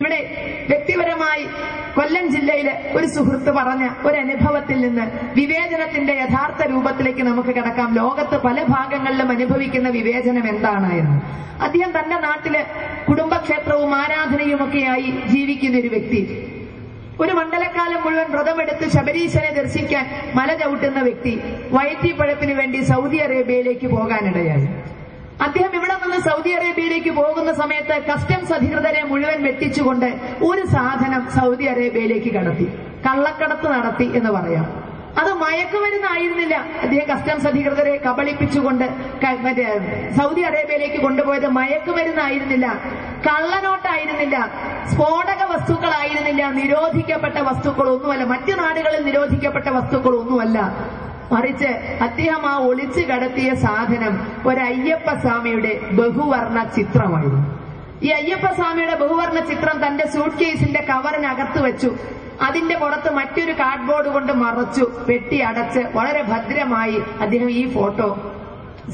ഇവിടെ വ്യക്തിപരമായി കൊല്ലം ജില്ലയിലെ ഒരു സുഹൃത്ത് പറഞ്ഞ ഒരു അനുഭവത്തിൽ നിന്ന് വിവേചനത്തിന്റെ യഥാർത്ഥ രൂപത്തിലേക്ക് നമുക്ക് കിടക്കാം. ലോകത്ത് പല ഭാഗങ്ങളിലും അനുഭവിക്കുന്ന വിവേചനം എന്താണ് എന്ന് അദ്ദേഹം തന്റെ നാട്ടിൽ കുടുംബക്ഷേത്രവും ആരാധനയും ഒക്കെയായി ജീവിക്കുന്ന ഒരു വ്യക്തി. ഒരു മണ്ഡലക്കാലം മുഴുവൻ വ്രതമെടുത്ത് ശബരീശനെ ദർശിക്കാൻ മല ചവിട്ടുന്ന വ്യക്തി വയറ്റിപ്പഴപ്പിന് വേണ്ടി സൗദി അറേബ്യയിലേക്ക് പോകാനിടയായി. അദ്ദേഹം ഇവിടെ നിന്ന് സൗദി അറേബ്യയിലേക്ക് പോകുന്ന സമയത്ത് കസ്റ്റംസ് അധികൃതരെ മുഴുവൻ വെട്ടിച്ചുകൊണ്ട് ഒരു സാധനം സൗദി അറേബ്യയിലേക്ക് കടത്തി കള്ളക്കടത്ത് നടത്തി എന്ന് പറയാം. അത് മയക്കുമരുന്നായിരുന്നില്ല അദ്ദേഹം കസ്റ്റംസ് അധികൃതരെ കബളിപ്പിച്ചുകൊണ്ട് മറ്റേ സൗദി അറേബ്യയിലേക്ക് കൊണ്ടുപോയത് മയക്കുമരുന്നായിരുന്നില്ല കള്ളനോട്ടായിരുന്നില്ല സ്ഫോടക വസ്തുക്കളായിരുന്നില്ല നിരോധിക്കപ്പെട്ട വസ്തുക്കളൊന്നുമല്ല മറ്റു നാടുകളിൽ നിരോധിക്കപ്പെട്ട വസ്തുക്കളൊന്നുമല്ല. മറിച്ച് അദ്ദേഹം ആ ഒളിച്ചു കടത്തിയ സാധനം ഒരു അയ്യപ്പ സ്വാമിയുടെ ബഹുവർണ ചിത്രമായിരുന്നു. ഈ അയ്യപ്പ സ്വാമിയുടെ ബഹുവർണ ചിത്രം തന്റെ സൂട്ട് കേസിന്റെ കവറിനകത്ത് വെച്ചു. അതിന്റെ പുറത്ത് മറ്റൊരു കാർഡ്ബോർഡ് കൊണ്ട് മറച്ചു. പെട്ടി അടച്ച് വളരെ ഭദ്രമായി അദ്ദേഹം ഈ ഫോട്ടോ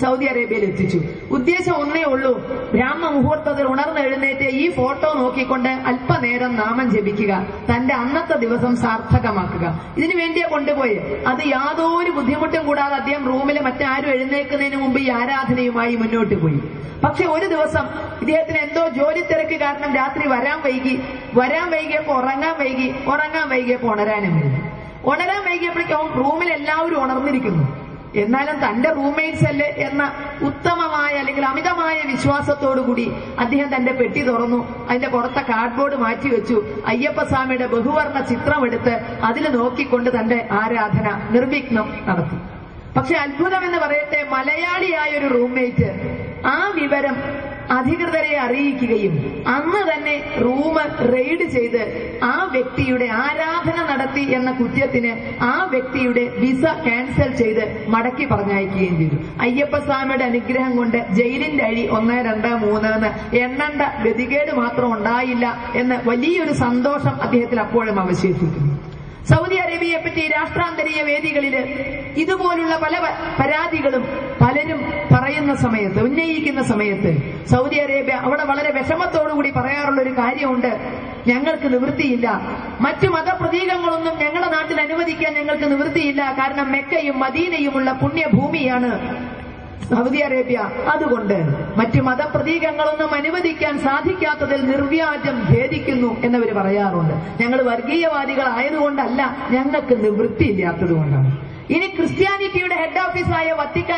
സൗദി അറേബ്യയിൽ എത്തിച്ചു. ഉദ്ദേശം ഒന്നേ ഉള്ളൂ. ബ്രാഹ്മ മുഹൂർത്തത്തിൽ ഉണർന്നെഴുന്നേറ്റ് ഈ ഫോട്ടോ നോക്കിക്കൊണ്ട് അല്പനേരം നാമം ജപിക്കുക. തന്റെ അന്നത്തെ ദിവസം സാർത്ഥകമാക്കുക. ഇതിനു വേണ്ടിയാ കൊണ്ടുപോയി അത് യാതൊരു ബുദ്ധിമുട്ടും കൂടാതെ അദ്ദേഹം റൂമിൽ മറ്റാരും എഴുന്നേൽക്കുന്നതിന് മുമ്പ് ഈ ആരാധനയുമായി മുന്നോട്ട് പോയി. പക്ഷെ ഒരു ദിവസം ഇദ്ദേഹത്തിന് എന്തോ ജോലി തിരക്ക് കാരണം രാത്രി വരാൻ വൈകി. വരാൻ വൈകിയപ്പോ ഉറങ്ങാൻ വൈകി. ഉറങ്ങാൻ വൈകിയപ്പോ ഉണരാനും വൈകി. ഉണരാൻ വൈകിയപ്പോഴേക്കും റൂമിൽ എല്ലാവരും ഉണർന്നിരിക്കുന്നു. എന്നാലും തന്റെ റൂംമേറ്റ്സ് അല്ലേ എന്ന ഉത്തമമായ അല്ലെങ്കിൽ അമിതമായ വിശ്വാസത്തോടുകൂടി അദ്ദേഹം തന്റെ പെട്ടി തുറന്നു അതിന്റെ പുറത്തെ കാർഡ്ബോർഡ് മാറ്റിവെച്ചു അയ്യപ്പസ്വാമിയുടെ ബഹുവർണ ചിത്രമെടുത്ത് അതിൽ നോക്കിക്കൊണ്ട് തന്റെ ആരാധന നിർവിഘ്നം നടത്തി. പക്ഷെ അത്ഭുതം എന്ന് പറയട്ടെ മലയാളിയായ ഒരു റൂംമേറ്റ് ആ വിവരം അധികൃതരെ അറിയിക്കുകയും അന്ന് തന്നെ റൂം റെയ്ഡ് ചെയ്ത് ആ എന്ന കുറ്റത്തിന് ആ വ്യക്തിയുടെ വിസ ക്യാൻസൽ ചെയ്ത് മടക്കി പറഞ്ഞയക്കുകയും ചെയ്തു. അയ്യപ്പസ്വാമിയുടെ അനുഗ്രഹം കൊണ്ട് ജയിലിന്റെ അഴി ഒന്ന് രണ്ട് മൂന്ന് എന്ന് എണ്ണണ്ട ഗതികേട് മാത്രം ഉണ്ടായില്ല എന്ന് വലിയൊരു സന്തോഷം അദ്ദേഹത്തിൽ അപ്പോഴും അവശേഷിക്കുന്നു. സൗദി അറേബ്യയെ പറ്റി രാഷ്ട്രാന്തരീയ വേദികളിൽ ഇതുപോലുള്ള പല പരാതികളും പലരും പറയുന്ന സമയത്ത് ഉന്നയിക്കുന്ന സമയത്ത് സൗദി അറേബ്യ അവിടെ വളരെ വിഷമത്തോടുകൂടി പറയാറുള്ള ഒരു കാര്യമുണ്ട്. ഞങ്ങൾക്ക് നിവൃത്തിയില്ല. മറ്റു മതപ്രതീകങ്ങളൊന്നും ഞങ്ങളുടെ നാട്ടിൽ അനുവദിക്കാൻ ഞങ്ങൾക്ക് നിവൃത്തിയില്ല. കാരണം മെക്കയും മദീനയുമുള്ള പുണ്യഭൂമിയാണ് സൗദി അറേബ്യ. അതുകൊണ്ട് മറ്റു മതപ്രതീകങ്ങളൊന്നും അനുവദിക്കാൻ സാധിക്കാത്തതിൽ നിർവ്യാജം ഖേദിക്കുന്നു എന്നവർ പറയാറുണ്ട്. ഞങ്ങൾ വർഗീയവാദികളായതുകൊണ്ടല്ല ഞങ്ങൾക്ക് നിവൃത്തിയില്ലാത്തതുകൊണ്ടാണ് ഇനി ക്രിസ്ത്യാനിറ്റിയുടെ ഹെഡ് ഓഫീസായ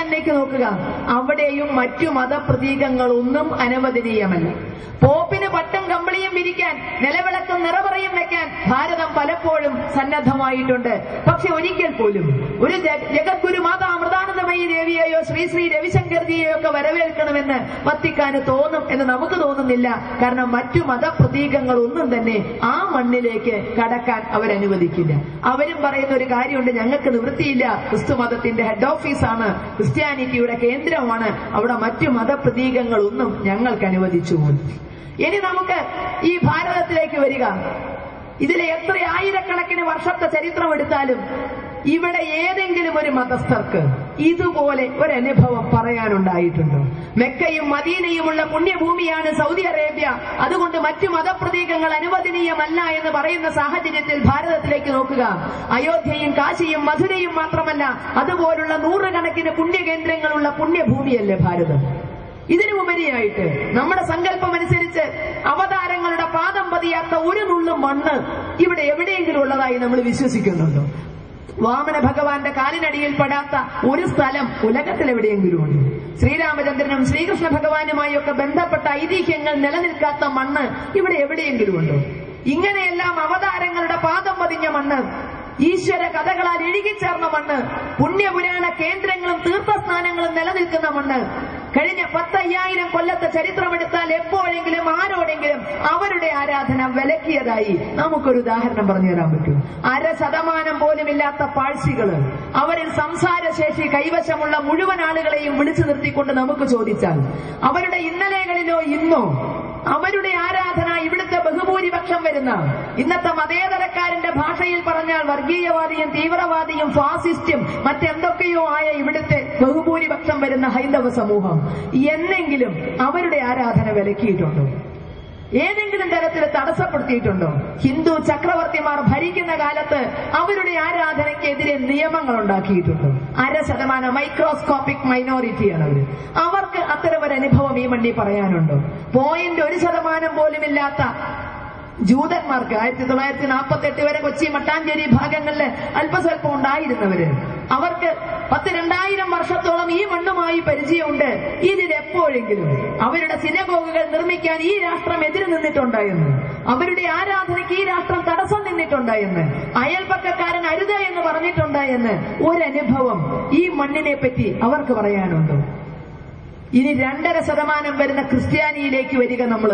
വത്തിക്കാനിലേക്ക് നോക്കുക. അവിടെയും മറ്റു മതപ്രതീകങ്ങളൊന്നും അനുവദനീയമല്ല പോപ്പിന് പട്ടും കമ്പിളിയും വിരിക്കാൻ നിലവിളക്കും നിറവറയും വെക്കാൻ ഭാരതം പലപ്പോഴും സന്നദ്ധമായിട്ടുണ്ട്. പക്ഷെ ഒരിക്കൽ പോലും ഒരു ജഗ- ജഗദ്ഗുരു മാതാ അമൃതാനന്ദമയി ദേവിയെയോ ശ്രീ ശ്രീ രവിശങ്കർജിയെയോ ഒക്കെ വരവേൽക്കണമെന്ന് വത്തിക്കാന് തോന്നും എന്ന് നമുക്ക് തോന്നുന്നില്ല. കാരണം മറ്റു മതപ്രതീകങ്ങൾ ഒന്നും തന്നെ ആ മണ്ണിലേക്ക് കടക്കാൻ അവരനുവദിക്കില്ല. അവരും പറയുന്ന ഒരു കാര്യമുണ്ട് ഞങ്ങൾക്ക് നിവൃത്തിയില്ല. ക്രിസ്തു മതത്തിന്റെ ഹെഡ് ഓഫീസാണ് ക്രിസ്ത്യാനിറ്റിയുടെ കേന്ദ്രമാണ്. അവിടെ മറ്റു മതപ്രതീകങ്ങളൊന്നും ഞങ്ങൾക്ക് അനുവദിച്ചു ഇനി നമുക്ക് ഈ ഭാരതത്തിലേക്ക് വരിക. ഇതിലെ എത്ര ആയിരക്കണക്കിന് വർഷത്തെ ചരിത്രം എടുത്താലും ഇവിടെ ഏതെങ്കിലും ഒരു മതസ്ഥർക്ക് ഇതുപോലെ ഒരു അനുഭവം പറയാനുണ്ടായിട്ടുണ്ടോ. മെക്കയും മദീനയുമുള്ള പുണ്യഭൂമിയാണ് സൗദി അറേബ്യ. അതുകൊണ്ട് മറ്റു മതപ്രതീകങ്ങൾ അനുവദനീയമല്ല എന്ന് പറയുന്ന സാഹചര്യത്തിൽ ഭാരതത്തിലേക്ക് നോക്കുക. അയോധ്യയും കാശിയും മധുരയും മാത്രമല്ല അതുപോലുള്ള നൂറുകണക്കിന് പുണ്യകേന്ദ്രങ്ങളുള്ള പുണ്യഭൂമിയല്ലേ ഭാരതം? ഇതിനു ഉപരിയായിട്ട് നമ്മുടെ സങ്കല്പം അനുസരിച്ച് അവതാരങ്ങളുടെ പാദം പതിയാത്ത ഒരു നുള്ളും മണ്ണ് ഇവിടെ എവിടെയെങ്കിലും ഉള്ളതായി നമ്മൾ വിശ്വസിക്കുന്നുണ്ടോ? വാമന ഭഗവാന്റെ കാലിനടിയിൽ പെടാത്ത ഒരു സ്ഥലം ഉലകത്തിൽ എവിടെയെങ്കിലും ഉണ്ട് ശ്രീരാമചന്ദ്രനും ശ്രീകൃഷ്ണ ഭഗവാനുമായി ഒക്കെ ബന്ധപ്പെട്ട ഐതിഹ്യങ്ങൾ നിലനിൽക്കാത്ത മണ്ണ് ഇവിടെ എവിടെയെങ്കിലും ഉണ്ടോ ഇങ്ങനെയെല്ലാം അവതാരങ്ങളുടെ പാദം പതിഞ്ഞ മണ്ണ് ഈശ്വര കഥകളാൽ ഇഴുകിച്ചേർന്ന മണ്ണ് പുണ്യപുരാണ കേന്ദ്രങ്ങളും തീർത്ഥസ്നാനങ്ങളും നിലനിൽക്കുന്ന മണ്ണ് കഴിഞ്ഞ പത്തയ്യായിരം കൊല്ലത്തെ ചരിത്രമെടുത്താൽ എപ്പോഴെങ്കിലും ആരോടെങ്കിലും അവരുടെ ആരാധന വിലക്കിയതായി നമുക്കൊരു ഉദാഹരണം പറഞ്ഞു തരാൻ പറ്റും. അര ശതമാനം പോലും ഇല്ലാത്ത പാഴ്സികൾ അവരിൽ സംസാരശേഷി കൈവശമുള്ള മുഴുവൻ ആളുകളെയും വിളിച്ചു നിർത്തിക്കൊണ്ട് നമുക്ക് ചോദിച്ചാൽ അവരുടെ ഇന്നലെകളിലോ ഇന്നോ അവരുടെ ആരാധന ഇവിടുത്തെ ബഹുഭൂരിപക്ഷം വരുന്ന ഇന്നത്തെ മതേതരക്കാരന്റെ ഭാഷയിൽ പറഞ്ഞാൽ വർഗീയവാദിയും തീവ്രവാദിയും ഫാസിസ്റ്റും മറ്റെന്തൊക്കെയോ ആയ ഇവിടുത്തെ ബഹുഭൂരിപക്ഷം വരുന്ന ഹൈന്ദവ സമൂഹം എന്നെങ്കിലും അവരുടെ ആരാധന വിലക്കിയിട്ടുണ്ടോ. ഏതെങ്കിലും തരത്തിൽ തടസ്സപ്പെടുത്തിയിട്ടുണ്ടോ? ഹിന്ദു ചക്രവർത്തിമാർ ഭരിക്കുന്ന കാലത്ത് അവരുടെ ആരാധനയ്ക്കെതിരെ നിയമങ്ങൾ ഉണ്ടാക്കിയിട്ടുണ്ടോ അര ശതമാനം മൈക്രോസ്കോപ്പിക് മൈനോറിറ്റിയാണ് അവർ അവർക്ക് അത്തരം ഒരു അനുഭവം ഈ മണ്ണി പറയാനുണ്ടോ? പോയിന്റ് ഒരു ശതമാനം പോലുമില്ലാത്ത ജൂതന്മാർക്ക് ആയിരത്തി തൊള്ളായിരത്തി നാൽപ്പത്തി എട്ട് വരെ കൊച്ചി മട്ടാഞ്ചേരി ഭാഗങ്ങളിൽ അല്പസ്വല്പം ഉണ്ടായിരുന്നവര്. അവർക്ക് പത്ത് രണ്ടായിരം വർഷത്തോളം ഈ മണ്ണുമായി പരിചയമുണ്ട്. ഇതിൽ എപ്പോഴെങ്കിലും അവരുടെ സിനഗോഗുകൾ നിർമ്മിക്കാൻ ഈ രാഷ്ട്രം എതിര് നിന്നിട്ടുണ്ടായിരുന്നു അവരുടെ ആരാധനയ്ക്ക് ഈ രാഷ്ട്രം തടസ്സം നിന്നിട്ടുണ്ടായിരുന്നു അയൽപക്കക്കാരൻ അരുത് എന്ന് പറഞ്ഞിട്ടുണ്ടായെന്ന് ഒരനുഭവം ഈ മണ്ണിനെ പറ്റി അവർക്ക് പറയാനുണ്ട്. ഇനി രണ്ടര ശതമാനം വരുന്ന ക്രിസ്ത്യാനിയിലേക്ക് വരിക നമ്മൾ.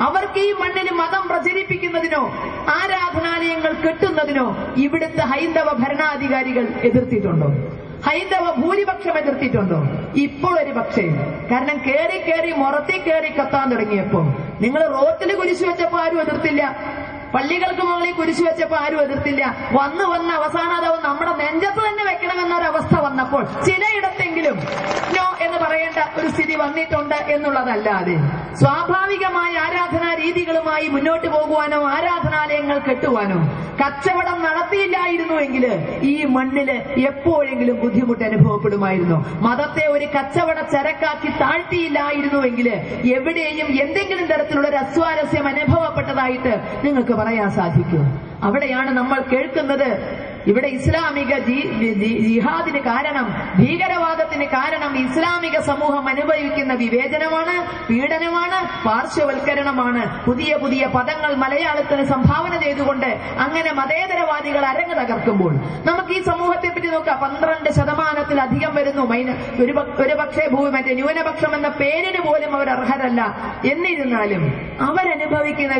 അവർക്ക് ഈ മണ്ണിൽ മതം പ്രചരിപ്പിക്കുന്നതിനോ ആരാധനാലയങ്ങൾ കെട്ടുന്നതിനോ ഇവിടുത്തെ ഹൈന്ദവ ഭരണാധികാരികൾ എതിർത്തിട്ടുണ്ടോ? ഹൈന്ദവ ഭൂരിപക്ഷം എതിർത്തിട്ടുണ്ടോ? ഇപ്പോൾ ഒരു പക്ഷേ. കാരണം കേറി കയറി മുറത്തി കയറി കത്താൻ തുടങ്ങിയപ്പോ നിങ്ങൾ റോട്ടിൽ കുരിശു വെച്ചപ്പോ ആരും എതിർത്തില്ല. പള്ളികൾക്ക് മുകളിൽ കുരിശു വെച്ചപ്പോ ആരും എതിർത്തില്ല. വന്ന് വന്ന് അവസാനം നമ്മുടെ നെഞ്ചത്ത് തന്നെ വെക്കണമെന്നൊരവസ്ഥ വന്നപ്പോൾ ചിലയിടത്തെങ്കിലും നോ എന്ന് പറയേണ്ട ഒരു സ്ഥിതി വന്നിട്ടുണ്ട് എന്നുള്ളതല്ലാതെ സ്വാഭാവികമായ ആരാധനാ രീതികളുമായി മുന്നോട്ട് പോകുവാനോ ആരാധനാലയങ്ങൾ കെട്ടുവാനോ കച്ചവടം നടത്തിയില്ലായിരുന്നുവെങ്കിൽ ഈ മണ്ണിൽ എപ്പോഴെങ്കിലും ബുദ്ധിമുട്ട് അനുഭവപ്പെടുമായിരുന്നു. മതത്തെ ഒരു കച്ചവട ചരക്കാക്കി താഴ്ത്തിയില്ലായിരുന്നുവെങ്കിൽ എവിടെയും എന്തെങ്കിലും തരത്തിലുള്ള ഒരു അസ്വാരസ്യം അനുഭവപ്പെട്ടതായിട്ട് നിങ്ങൾക്ക് പറയാൻ സാധിക്കും. അവിടെയാണ് നമ്മൾ കേൾക്കുന്നത് ഇവിടെ ഇസ്ലാമിക ജിഹാദിന് കാരണം ഭീകരവാദത്തിന് കാരണം ഇസ്ലാമിക സമൂഹം അനുഭവിക്കുന്ന വിവേചനമാണ് പീഡനമാണ് പാർശ്വവൽക്കരണമാണ്. പുതിയ പുതിയ പദങ്ങൾ മലയാളത്തിന് സംഭാവന ചെയ്തുകൊണ്ട് അങ്ങനെ മതേതരവാദികൾ അരങ്ങ് തകർക്കുമ്പോൾ നമുക്ക് ഈ സമൂഹത്തെ പറ്റി നോക്കാം. പന്ത്രണ്ട് ശതമാനത്തിലധികം വരുന്നു. ഒരു ഒരു പക്ഷേ ഭൂമി മറ്റേ ന്യൂനപക്ഷം എന്ന പേരിന് പോലും അവർ അർഹരല്ല. എന്നിരുന്നാലും അവരനുഭവിക്കുന്ന